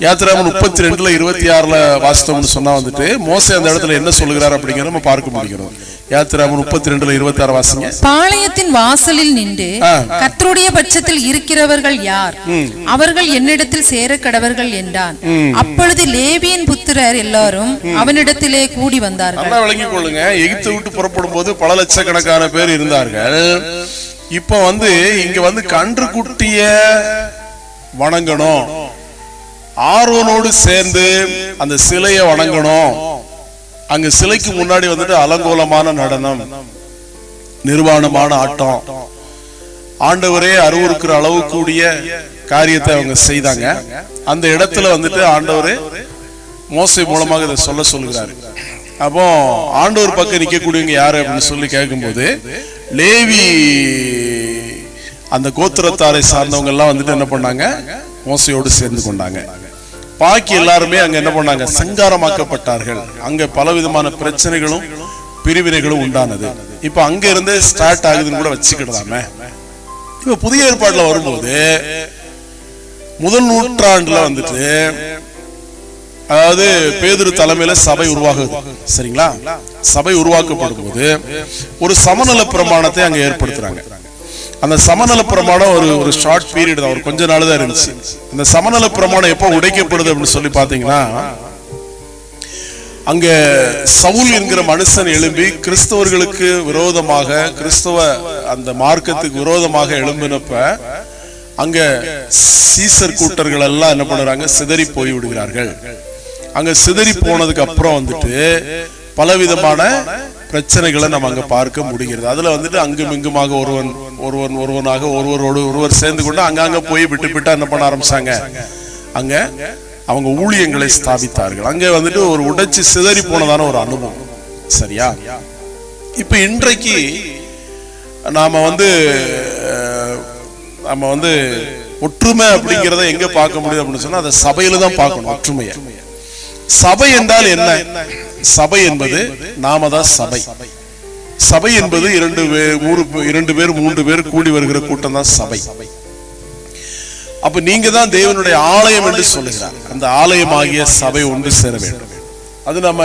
யாத்திராம முப்பத்தி ரெண்டுல இருபத்தி ஆறுல வாசித்தோம்னு சொன்னா வந்துட்டு மோசே அந்த இடத்துல என்ன சொல்லுகிறார் அப்படிங்கறத நம்ம பார்க்க முடிகிறோம் யாத்திராம முப்பத்தி ரெண்டுல இருபத்தி ஆறு வாசிங்க. பாளையத்தின் வாசலில் நின்று ஆ. கர்த்தருடைய பட்சத்தில் இருக்கிறவர்கள் யார்? அவர்கள் என்னிடத்தில் சேர கடவர்கள் என்றான். அப்பொழுது லேவியின் புத்திரர் எல்லாரும் அவனிடத்திலே கூடி வந்தார்கள். நல்லா விளங்கிக் கொள்ளுங்க. எகிப்தை விட்டு புறப்படும் போது பல லட்சக்கணக்கான பேர் இருந்தார்கள். இப்ப வந்து இங்க வந்து கன்று குட்டிய வணங்கணும். ஆர்வனோடு சேர்ந்து அந்த சிலையை வணங்கணும். அங்க சிலைக்கு முன்னாடி வந்துட்டு அலங்கோலமான நடனம் நிர்வாணமான ஆட்டம். ஆண்டவரே அருவருக்கிற அளவு கூடிய காரியத்தை அவங்க செய்தாங்க. அந்த இடத்துல வந்துட்டு ஆண்டவரே மோசை மூலமாக இதை சொல்ல சொல்லுகிறாரு அப்போ ஆண்டவர் பக்கம் நிற்கக்கூடியவங்க யாரு அப்படின்னு சொல்லி கேட்கும்போது லேவி அந்த கோத்திரத்தாரை சார்ந்தவங்க எல்லாம் வந்துட்டு என்ன பண்ணாங்க? மோசையோடு சேர்ந்து கொண்டாங்க. பாக்கி எல்லாருமே அங்க என்ன பண்ணாங்க? சங்காரமாக்கப்பட்டார்கள். அங்க பலவிதமான பிரச்சனைகளும் பிரிவினைகளும் உண்டானது. இப்ப அங்க இருந்தே ஸ்டார்ட் ஆகுதுன்னு கூட வச்சுக்கிடலாமே. இப்ப புதிய ஏற்பாடுல வரும்போது முதல் நூற்றாண்டுல வந்துட்டு அதாவது பேதுரு தலைமையில சபை உருவாகுது. சரிங்களா? சபை உருவாக்கப்படும் போது ஒரு சமநல பிரமாணத்தை அங்க ஏற்படுத்துறாங்க. அந்த சமநல பிரமாணம் ஒரு ஒரு ஷார்ட் பீரியட் தான். ஒரு கொஞ்ச நாள் தான் இருந்துச்சு. அந்த சமநல பிரமாணம் எப்போ உடைக்கப்படுது அப்படின்னு சொல்லி பாத்தீங்கன்னா அங்க சவுல் என்கிற மனுஷன் எழும்பி கிறிஸ்தவர்களுக்கு விரோதமாக கிறிஸ்தவ அந்த மார்க்கத்துக்கு விரோதமாக எழும்பினப்ப அங்க சீசர் கூட்டர்கள் எல்லாம் என்ன பண்றாங்க சிதறி போய் விடுகிறார்கள். அங்க சிதறி போனதுக்கு அப்புறம் வந்துட்டு பலவிதமான பிரச்சனைகளை நம்ம அங்க பார்க்க முடிகிறது. அதுல வந்துட்டு அங்கும் இங்குமாக ஒருவன் ஒருவன் ஒருவனாக ஒருவரோடு ஒருவர் சேர்ந்து கொண்டு அங்கங்கே போய் விட்டு விட்டு என்ன பண்ண ஆரம்பிச்சாங்க? அங்க அவங்க ஊழியங்களை ஸ்தாபித்தார்கள். அங்க வந்துட்டு ஒரு உடைச்சு சிதறி போனதான ஒரு அனுபவம். சரியா? இப்ப இன்றைக்கு நாம வந்து நம்ம வந்து ஒற்றுமை அப்படிங்கிறத எங்க பார்க்க முடியுது அப்படின்னு சொன்னா அதை சபையில தான் பார்க்கணும் ஒற்றுமையை. சபை என்றால் என்ன? சபை என்பது நாம தான் சபை. சபை என்பது இரண்டு பேர் மூணு இரண்டு பேர் மூன்று பேர் கூடி வருகிற கூட்டம் தான் சபை. அப்ப நீங்க தான் தேவனுடைய ஆலயம் என்று சொல்லுகிறார். அந்த ஆலயமாகிய சபை ஒன்று சேர வேண்டும். அது நம்ம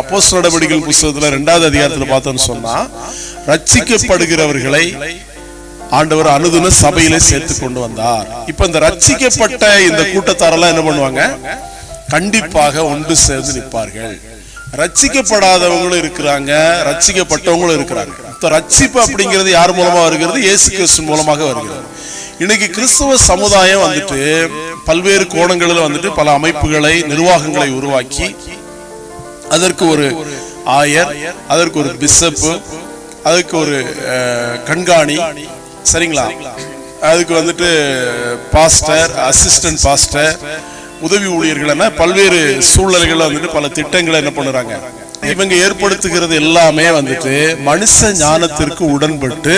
அப்போஸ் நடவடிக்கைகள் புஸ்தகத்துல ரெண்டாவது அதிகாரத்துல பார்த்தோம்னு சொன்னா ரட்சிக்கப்படுகிறவர்களை ஆண்டவர் அனுதின சபையில சேர்த்து கொண்டு வந்தார். இப்ப இந்த ரட்சிக்கப்பட்ட இந்த கூட்டத்தாரெல்லாம் என்ன பண்ணுவாங்க? கண்டிப்பாக ஒன்று சேர்ந்து நிற்பார்கள். ரட்சிக்கப்படாதவங்களும் இருக்கிறாங்க ரட்சிக்கப்பட்டவங்களும் இருக்கிறாங்க. இப்போ ரட்சிப்பு அப்படிங்கிறது யார் மூலமா வருகிறது? இயேசு கிறிஸ்து மூலமாக வருகிறது. இன்னைக்கு கிறிஸ்துவ சமுதாயம் வந்துட்டு பல்வேறு கோணங்களில் வந்துட்டு பல அமைப்புகளை நிர்வாகங்களை உருவாக்கி அதற்கு ஒரு ஆயர் அதற்கு ஒரு பிஷப்பு அதுக்கு ஒரு கண்காணி சரிங்களா? அதுக்கு வந்துட்டு பாஸ்டர் அசிஸ்டன்ட் பாஸ்டர் உதவி ஊழியர்கள் என பல்வேறு சூழ்நிலைகள் வந்துட்டு பல திட்டங்களை என்ன பண்ணுறாங்க? இவங்க ஏற்படுத்துகிறது எல்லாமே வந்துட்டு மனுஷ ஞானத்திற்கு உடன்பட்டு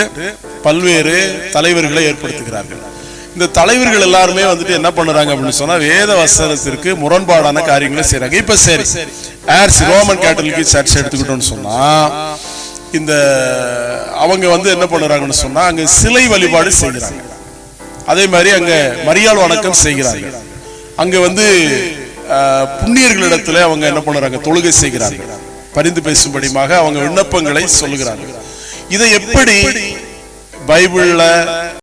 பல்வேறு தலைவர்களை ஏற்படுத்துகிறார்கள். இந்த தலைவர்கள் எல்லாருமே வந்துட்டு என்ன பண்ணுறாங்க அப்படின்னு சொன்னால் வேத வசனத்திற்கு முரண்பாடான காரியங்களை செய்கிறாங்க இப்போ சரி ஏர்ஸ் ரோமன் கேட்டலிக்கு சர்ச் எடுத்துக்கிட்டோம்னு சொன்னால் இந்த அவங்க வந்து என்ன பண்ணுறாங்கன்னு சொன்னால் அங்கே சிலை வழிபாடு செய்கிறாங்க. அதே மாதிரி அங்கே மரியாள் வணக்கம் செய்கிறாங்க. அங்க வந்து புண்ணியர்களிடத்துல அவங்க என்ன பண்ணுறாங்க? தொழுகை செய்கிறார்கள். பரிந்து பேசும்படியாக அவங்க விண்ணப்பங்களை சொல்லுகிறார்கள். இதை எப்படி பைபிள்ல